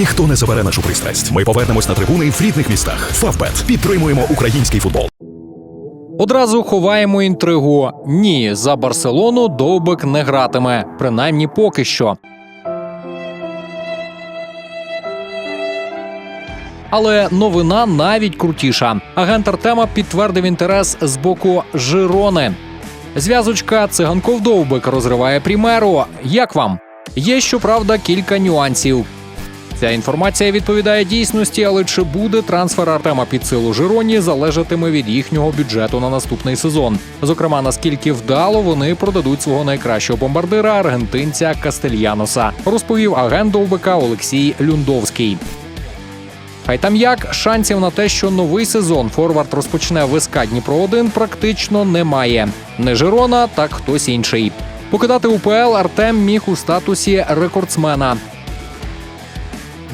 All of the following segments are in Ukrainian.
Ніхто не забере нашу пристрасть. Ми повернемось на трибуни в рідних містах. Фавбет підтримуємо український футбол. Одразу ховаємо інтригу. Ні, за Барселону Довбик не гратиме, принаймні поки що. Але новина навіть крутіша. Агент Артема підтвердив інтерес з боку Жирони. Зв'язочка циганков Довбик розриває примеру. Як вам? Є щоправда кілька нюансів. Ця інформація відповідає дійсності, але чи буде трансфер Артема під силу Жироні, залежатиме від їхнього бюджету на наступний сезон. Зокрема, наскільки вдало вони продадуть свого найкращого бомбардира аргентинця Кастельяноса, розповів агент Довбика Олексій Люндовський. Хай там як шансів на те, що новий сезон форвард розпочне в Дніпро 1 практично немає. Не Жирона, так хтось інший. Покидати УПЛ Артем міг у статусі рекордсмена.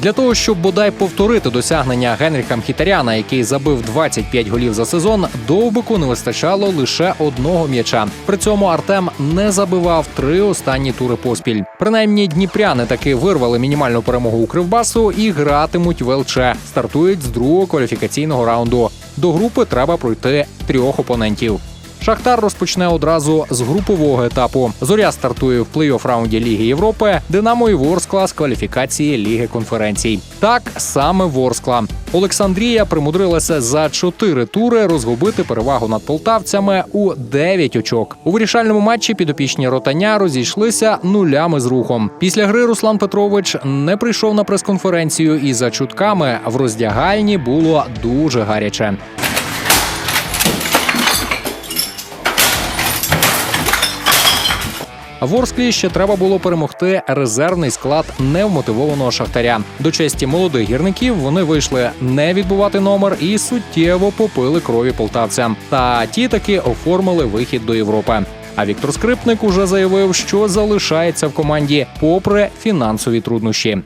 Для того, щоб бодай повторити досягнення Генріха Мхітаряна, який забив 25 голів за сезон, довбику не вистачало лише одного м'яча. При цьому Артем не забивав три останні тури поспіль. Принаймні, дніпряни таки вирвали мінімальну перемогу у Кривбасу і гратимуть в ЛЧ. Стартують з другого кваліфікаційного раунду. До групи треба пройти трьох опонентів. Шахтар розпочне одразу з групового етапу. Зоря стартує в плей-офф раунді Ліги Європи, Динамо і Ворскла з кваліфікації Ліги конференцій. Так саме Ворскла. Олександрія примудрилася за чотири тури розгубити перевагу над полтавцями у 9 очок. У вирішальному матчі підопічні ротаня розійшлися нулями з рухом. Після гри Руслан Петрович не прийшов на прес-конференцію, і за чутками в роздягальні було дуже гаряче. Ворсклі ще треба було перемогти резервний склад невмотивованого шахтаря. До честі молодих гірників вони вийшли не відбувати номер і суттєво попили крові полтавцям. Та ті таки оформили вихід до Європи. А Віктор Скрипник уже заявив, що залишається в команді попри фінансові труднощі.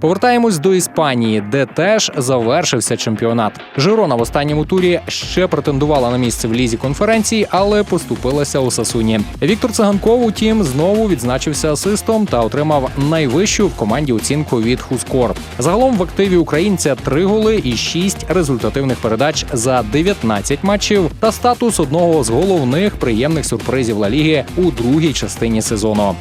Повертаємось до Іспанії, де теж завершився чемпіонат. Жирона в останньому турі ще претендувала на місце в лізі конференції, але поступилася у Сасуні. Віктор Циганков, утім, знову відзначився асистом та отримав найвищу в команді оцінку від Хускор. Загалом в активі українця три голи і шість результативних передач за 19 матчів та статус одного з головних приємних сюрпризів Ла Ліги у другій частині сезону.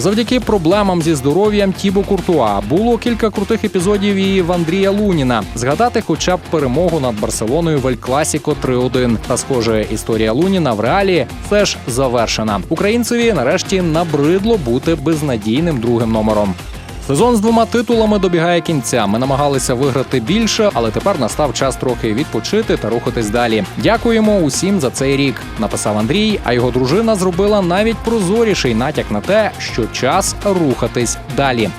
Завдяки проблемам зі здоров'ям Тібо Куртуа було кілька крутих епізодів і в Андрія Луніна. Згадати, хоча б перемогу над Барселоною в Ель Класіко 3-1. Та схоже, історія Луніна в реалі все ж завершена. Українцеві нарешті набридло бути безнадійним другим номером. Сезон з двома титулами добігає кінця. Ми намагалися виграти більше, але тепер настав час трохи відпочити та рухатись далі. Дякуємо усім за цей рік. Написав Андрій, а його дружина зробила навіть прозоріший натяк на те, що час рухатись далі.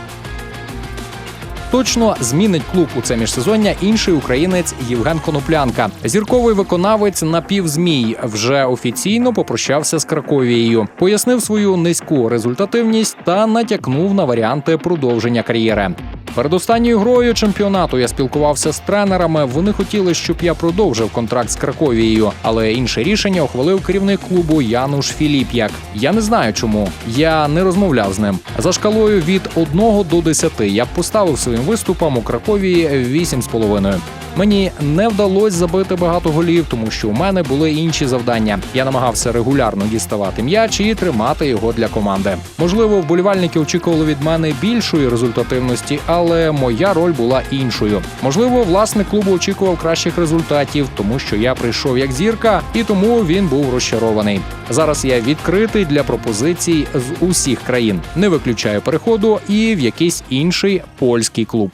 Точно змінить клуб у це міжсезоння інший українець Євген Коноплянка. Зірковий виконавець напівзмій вже офіційно попрощався з Краковією, пояснив свою низьку результативність та натякнув на варіанти продовження кар'єри. Перед останньою грою чемпіонату я спілкувався з тренерами. Вони хотіли, щоб я продовжив контракт з Краковією, але інше рішення ухвалив керівник клубу Януш Філіп'як. Я не знаю чому. Я не розмовляв з ним. За шкалою від 1 до 10 я б поставив своїм виступам у Краковії 8,5. Мені не вдалося забити багато голів, тому що у мене були інші завдання. Я намагався регулярно діставати м'яч і тримати його для команди. Можливо, вболівальники очікували від мене більшої результативності, але моя роль була іншою. Можливо, власник клубу очікував кращих результатів, тому що я прийшов як зірка, і тому він був розчарований. Зараз я відкритий для пропозицій з усіх країн. Не виключаю переходу і в якийсь інший польський клуб.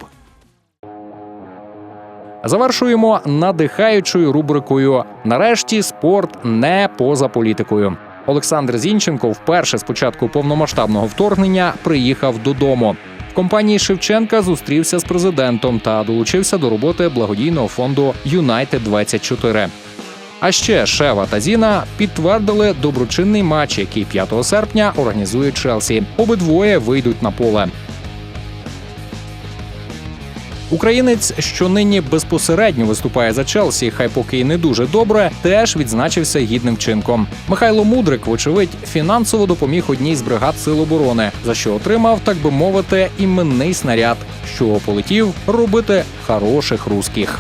Завершуємо надихаючою рубрикою Нарешті спорт не поза політикою. Олександр Зінченко вперше з початку повномасштабного вторгнення приїхав додому. В компанії Шевченка зустрівся з президентом та долучився до роботи благодійного фонду Юнайтед 24 А ще Шева та Зіна підтвердили доброчинний матч, який 5 серпня організує Челсі. Обидвоє вийдуть на поле. Українець, що нині безпосередньо виступає за Челсі, хай поки й не дуже добре, теж відзначився гідним вчинком. Михайло Мудрик, вочевидь, фінансово допоміг одній з бригад сил оборони, за що отримав, так би мовити, іменний снаряд, що полетів робити хороших русських.